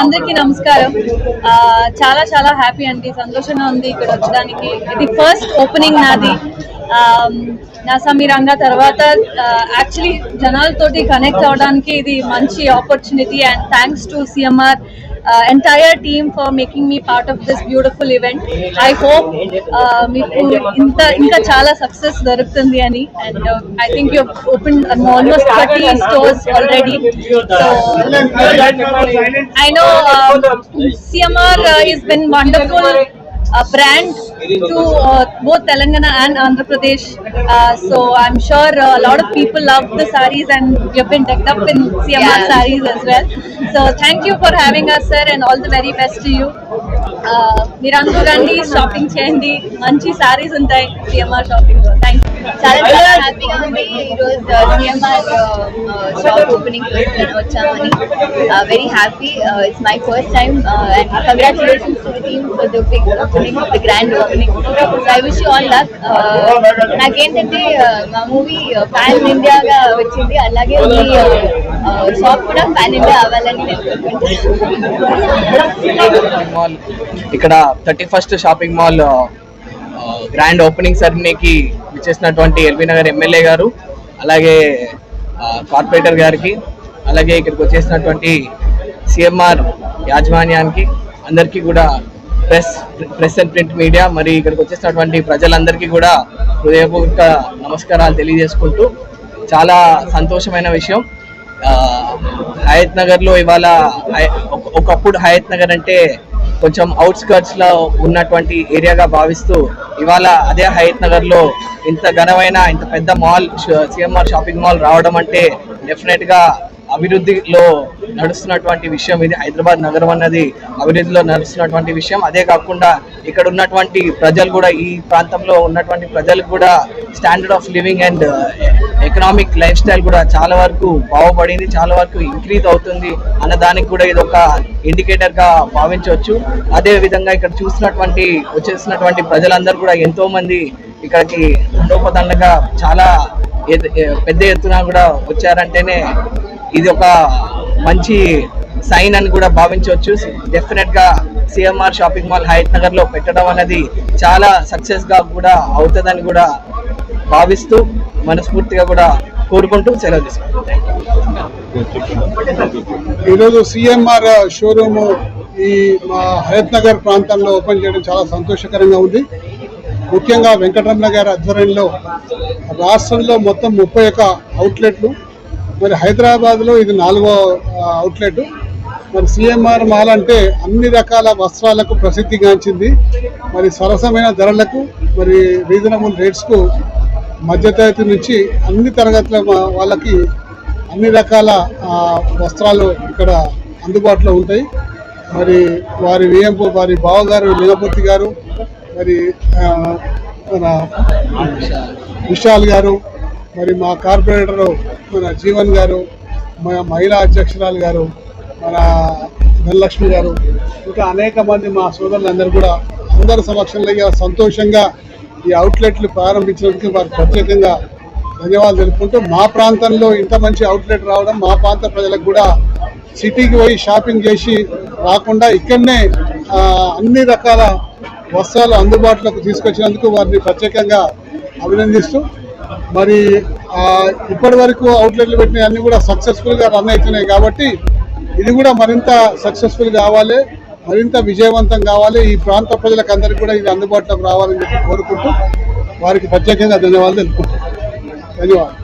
అందరికీ నమస్కారం. చాలా చాలా హ్యాపీ అండి. సంతోషంగా ఉంది ఇక్కడ వచ్చడానికి. ఇది ఫస్ట్ ఓపెనింగ్ నాది. ఆమ్, నా సమీరంగా తర్వాత యాక్చువల్లీ జనాలతోటి కనెక్ట్ అవడానికి ఇది మంచి opportunity and thanks to CMR entire team for making me part of this beautiful event I hope మీకు ఇంత ఇంకా చాలా సక్సెస్ దొరుకుతుంది అని and I think you open almost thirty stores already so I know um, CMR uh, has been wonderful uh, brand to uh, both Telangana and Andhra Pradesh. Uh, so I'm sure uh, a lot of people love the saris and we have been decked up in CMR Yeah. saris as well. So thank you for having us sir and all the very best to you. Uh, మీరందరూ రండి shopping చేయండి మంచి సారీస్ ఉంటాయి CMR shopping లో thank you చాలా చాలా హ్యాపీగా ఉంది ఈరోజు సిఎంఆర్ షాప్ ఓపెనింగ్ వచ్చామని very happy it's my first time and congratulations to the team for the big opening the grand opening I wish you all luck నాకేంటంటే uh, మా movie pan ఇండియాగా వచ్చింది. అలాగే మీ షాప్ uh, uh, కూడా pan India అవ్వాలని నేను mall ఇక్కడ thirty first shopping mall grand opening సెరమనీకి విచ్చేసినటువంటి ఎల్బీ నగర్ ఎమ్మెల్యే గారు అలాగే కార్పొరేటర్ గారికి అలాగే ఇక్కడికి వచ్చేసినటువంటి సిఎంఆర్ యాజమాన్యానికి అందరికీ కూడా press press and print media మరి ఇక్కడికి వచ్చేసినటువంటి ప్రజలందరికీ కూడా హృదయపూర్వక నమస్కారాలు తెలియజేసుకుంటూ చాలా సంతోషమైన విషయం. హయత్ నగర్లో ఇవాళ ఒకప్పుడు హయత్ నగర్ అంటే కొంచెం అవుట్స్కర్ట్స్లో ఉన్నటువంటి ఏరియాగా భావిస్తూ ఇవాళ అదే హయత్ నగర్లో ఇంత ఘనమైన ఇంత పెద్ద మాల్ సిఎంఆర్ షాపింగ్ మాల్ రావడం అంటే డెఫినెట్గా అభివృద్ధిలో నడుస్తున్నటువంటి విషయం ఇది. హైదరాబాద్ నగరం అన్నది అభివృద్ధిలో నడుస్తున్నటువంటి విషయం. అదే కాకుండా ఇక్కడ ఉన్నటువంటి ప్రజలు కూడా ఈ ప్రాంతంలో ఉన్నటువంటి ప్రజలకు కూడా standard of living and economic lifestyle కూడా చాలా వరకు బాగుపడింది చాలా వరకు ఇంక్రీజ్ అవుతుంది అన్న దానికి కూడా ఇది ఒక ఇండికేటర్గా భావించవచ్చు. అదే విధంగా ఇక్కడ చూసినటువంటి వచ్చేసినటువంటి ప్రజలందరూ కూడా ఎంతో మంది ఇక్కడికి తండోపతండగా చాలా పెద్ద ఎత్తున కూడా వచ్చారంటేనే ఇది ఒక మంచి సైన్ అని కూడా భావించవచ్చు. డెఫినెట్గా సిఎంఆర్ షాపింగ్ మాల్ హయత్ నగర్లో పెట్టడం అనేది చాలా సక్సెస్గా కూడా అవుతుందని కూడా భావిస్తూ మనస్ఫూర్తిగా కూడా కోరుకుంటూ సెలవు తీసుకుంటాం ఈరోజు సిఎంఆర్ షోరూమ్ ఈ మా హయత్ నగర్ ప్రాంతంలో ఓపెన్ చేయడం చాలా సంతోషకరంగా ఉంది. ముఖ్యంగా వెంకటరమణ గారి ఆధ్వర్యంలో రాష్ట్రంలో మొత్తం ముప్పై ఒక అవుట్లెట్లు మరి హైదరాబాద్లో ఇది నాలుగో అవుట్లెట్ మరి సిఎంఆర్ మాల్ అంటే అన్ని రకాల వస్త్రాలకు ప్రసిద్ధిగాంచింది. మరి సరసమైన ధరలకు మరి రీజనబుల్ రేట్స్కు మధ్యతరగతి నుంచి అన్ని తరగతుల మా- వాళ్ళకి అన్ని రకాల వస్త్రాలు ఇక్కడ అందుబాటులో ఉంటాయి. మరి వారి వేయంపు వారి బావగారు లింగపూర్తి గారు మరి మన విశాల్ గారు మరి మా కార్పొరేటరు మన జీవన్ గారు మన మహిళా అధ్యక్షురాలు గారు మన ధనలక్ష్మి గారు ఇంకా అనేక మంది మా సోదరులందరూ కూడా అందరి సమక్షంలో సంతోషంగా ఈ అవుట్లెట్లు ప్రారంభించినందుకు వారికి ప్రత్యేకంగా ధన్యవాదాలు తెలుపుకుంటూ మా ప్రాంతంలో ఇంత మంచి అవుట్లెట్ రావడం మా ప్రాంత ప్రజలకు కూడా సిటీకి పోయి షాపింగ్ చేసి రాకుండా ఇక్కడనే అన్ని రకాల వస్త్రాలు అందుబాటులోకి తీసుకొచ్చినందుకు వారిని ప్రత్యేకంగా అభినందిస్తూ మరి ఇప్పటి వరకు అవుట్లెట్లు పెట్టిన అన్ని కూడా సక్సెస్ఫుల్గా రన్ అవుతున్నాయి కాబట్టి ఇది కూడా మరింత సక్సెస్ఫుల్ కావాలి మరింత విజయవంతం కావాలి. ఈ ప్రాంత ప్రజలకు అందరికీ కూడా ఇది అందుబాటులోకి రావాలని చెప్పి కోరుకుంటూ వారికి ప్రత్యేకంగా ధన్యవాదాలు తెలుపుకుంటున్నాను. ధన్యవాదాలు.